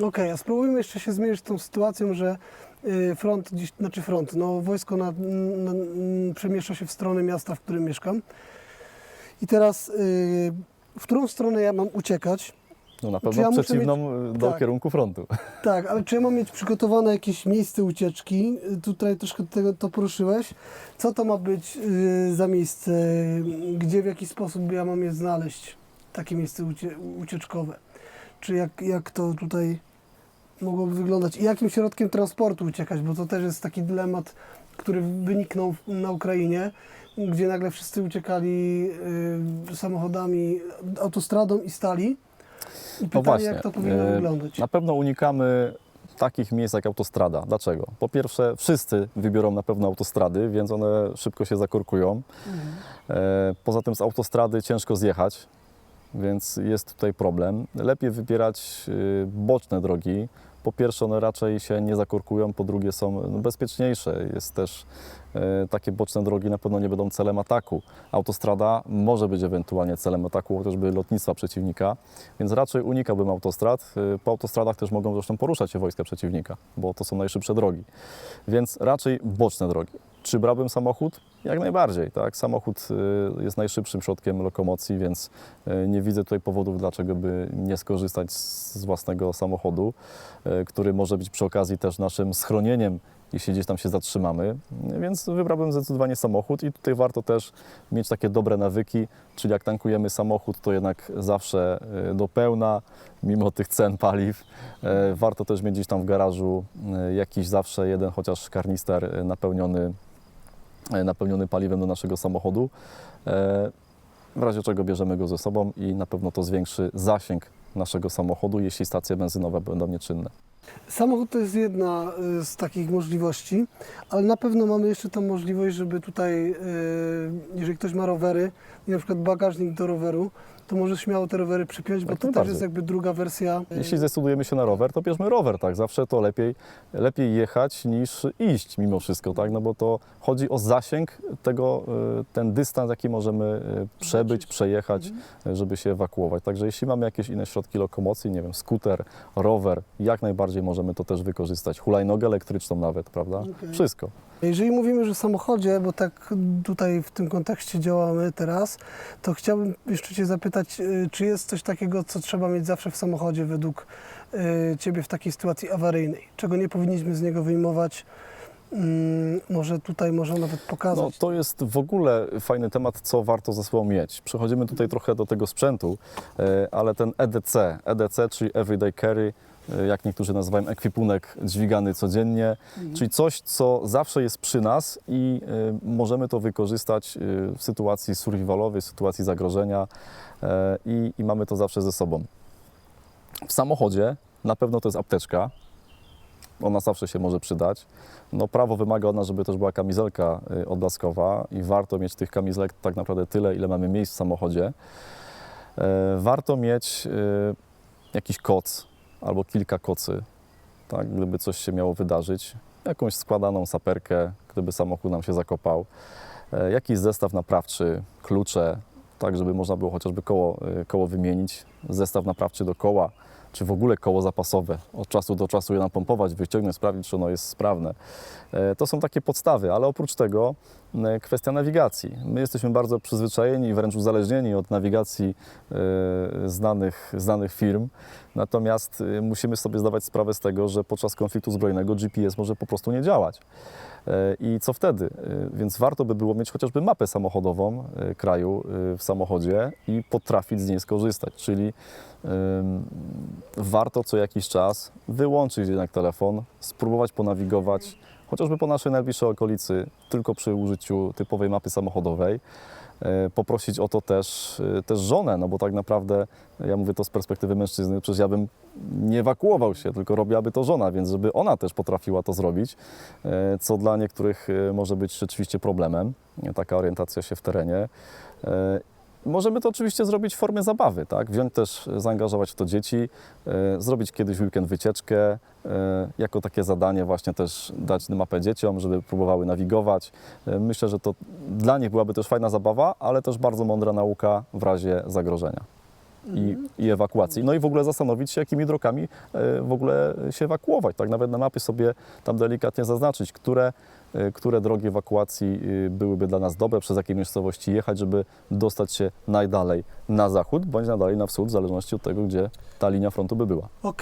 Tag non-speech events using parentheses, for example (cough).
Okej, a spróbujmy jeszcze się zmierzyć z tą sytuacją, że y, front, gdzieś, znaczy front, no wojsko na, na, przemieszcza się w stronę miasta, w którym mieszkam. I teraz y, w którą stronę ja mam uciekać? No na pewno ja przeciwną y, do tak. kierunku frontu. (laughs) Tak, ale czy ja mam mieć przygotowane jakieś miejsce ucieczki? Tutaj troszkę tego to poruszyłeś. Co to ma być za miejsce? Gdzie, w jaki sposób ja mam je znaleźć? Takie miejsce ucie, ucieczkowe. Czy jak, jak to tutaj mogłoby wyglądać? I jakim środkiem transportu uciekać? Bo to też jest taki dylemat, który wyniknął na Ukrainie, gdzie nagle wszyscy uciekali y, samochodami, autostradą i stali. I pytanie, właśnie, jak to powinno e, wyglądać? Na pewno unikamy takich miejsc jak autostrada. Dlaczego? Po pierwsze, wszyscy wybiorą na pewno autostrady, więc one szybko się zakorkują. E, Poza tym z autostrady ciężko zjechać, więc jest tutaj problem. Lepiej wybierać y, boczne drogi. Po pierwsze, one raczej się nie zakorkują, po drugie są no, bezpieczniejsze. Jest też e, takie boczne drogi na pewno nie będą celem ataku. Autostrada może być ewentualnie celem ataku chociażby lotnictwa przeciwnika, więc raczej unikałbym autostrad. Y, Po autostradach też mogą zresztą poruszać się wojska przeciwnika, bo to są najszybsze drogi. Więc raczej boczne drogi. Czy brałbym samochód? Jak najbardziej. Tak? Samochód y, jest najszybszym środkiem lokomocji, więc y, nie widzę tutaj powodów, dlaczego by nie skorzystać z własnego samochodu, y, który może być przy okazji też naszym schronieniem, jeśli gdzieś tam się zatrzymamy. Więc wybrałbym zdecydowanie samochód i tutaj warto też mieć takie dobre nawyki, czyli jak tankujemy samochód, to jednak zawsze do pełna, mimo tych cen paliw. Warto też mieć gdzieś tam w garażu jakiś zawsze jeden chociaż karnister napełniony napełniony paliwem do naszego samochodu. E, W razie czego bierzemy go ze sobą i na pewno to zwiększy zasięg naszego samochodu, jeśli stacje benzynowe będą nieczynne. Samochód to jest jedna y, z takich możliwości, ale na pewno mamy jeszcze tą możliwość, żeby tutaj, y, jeżeli ktoś ma rowery i na przykład bagażnik do roweru, to może śmiało te rowery przypiąć, bo to też jest jakby druga wersja. y, Jeśli zdecydujemy się na rower, to bierzmy rower, tak? Zawsze to lepiej, lepiej jechać niż iść mimo wszystko, tak? No bo to chodzi o zasięg tego, ten dystans, jaki możemy przebyć, przejechać, Mhm. żeby się ewakuować. Także jeśli mamy jakieś inne środki lokomocji, nie wiem, skuter, rower, jak najbardziej możemy to też wykorzystać. Hulajnogę elektryczną nawet, prawda? Okej. Wszystko. Jeżeli mówimy, że w samochodzie, bo tak tutaj w tym kontekście działamy teraz, to chciałbym jeszcze Cię zapytać, y, czy jest coś takiego, co trzeba mieć zawsze w samochodzie według y, Ciebie w takiej sytuacji awaryjnej? Czego nie powinniśmy z niego wyjmować? Mm, Może tutaj można nawet No, pokazać. to jest w ogóle fajny temat, co warto ze sobą mieć. Przechodzimy tutaj trochę do tego sprzętu, e, ale ten EDC, EDC, czyli Everyday Carry, jak niektórzy nazywają ekwipunek dźwigany codziennie, Mhm. czyli coś, co zawsze jest przy nas i e, możemy to wykorzystać e, w sytuacji survivalowej, w sytuacji zagrożenia e, i, i mamy to zawsze ze sobą. W samochodzie na pewno to jest apteczka, ona zawsze się może przydać. No, prawo wymaga od nas, żeby też była kamizelka odblaskowa i warto mieć tych kamizelek tak naprawdę tyle, ile mamy miejsc w samochodzie. E, Warto mieć jakiś koc albo kilka kocy, tak, gdyby coś się miało wydarzyć. Jakąś składaną saperkę, gdyby samochód nam się zakopał. E, Jakiś zestaw naprawczy, klucze, tak żeby można było chociażby koło, y, koło wymienić. Zestaw naprawczy do koła, czy w ogóle koło zapasowe. Od czasu do czasu je napompować, wyciągnąć, sprawdzić, czy ono jest sprawne. E, To są takie podstawy, ale oprócz tego kwestia nawigacji. My jesteśmy bardzo przyzwyczajeni wręcz uzależnieni od nawigacji e, znanych, znanych firm, natomiast e, musimy sobie zdawać sprawę z tego, że podczas konfliktu zbrojnego GPS może po prostu nie działać. E, I co wtedy? E, Więc warto by było mieć chociażby mapę samochodową e, kraju e, w samochodzie i potrafić z niej skorzystać. Czyli warto co jakiś czas wyłączyć jednak telefon, spróbować ponawigować chociażby po naszej najbliższej okolicy, tylko przy użyciu typowej mapy samochodowej. E, Poprosić o to też, e, też żonę, no bo tak naprawdę, ja mówię to z perspektywy mężczyzny, przecież ja bym nie ewakuował się, tylko robiłaby to żona, więc żeby ona też potrafiła to zrobić, e, co dla niektórych może być rzeczywiście problemem, taka orientacja się w terenie. Możemy to oczywiście zrobić w formie zabawy, tak? Wziąć też, e, zaangażować w to dzieci, e, zrobić kiedyś weekend wycieczkę, e, jako takie zadanie właśnie też dać mapę dzieciom, żeby próbowały nawigować. Myślę, że to dla nich byłaby też fajna zabawa, ale też bardzo mądra nauka w razie zagrożenia. I, i ewakuacji. No i w ogóle zastanowić się, jakimi drogami e, w ogóle się ewakuować. Tak, nawet na mapie sobie tam delikatnie zaznaczyć, które, e, które drogi ewakuacji e, byłyby dla nas dobre, przez jakie miejscowości jechać, żeby dostać się najdalej na zachód, bądź najdalej na wschód, w zależności od tego, gdzie ta linia frontu by była. Ok,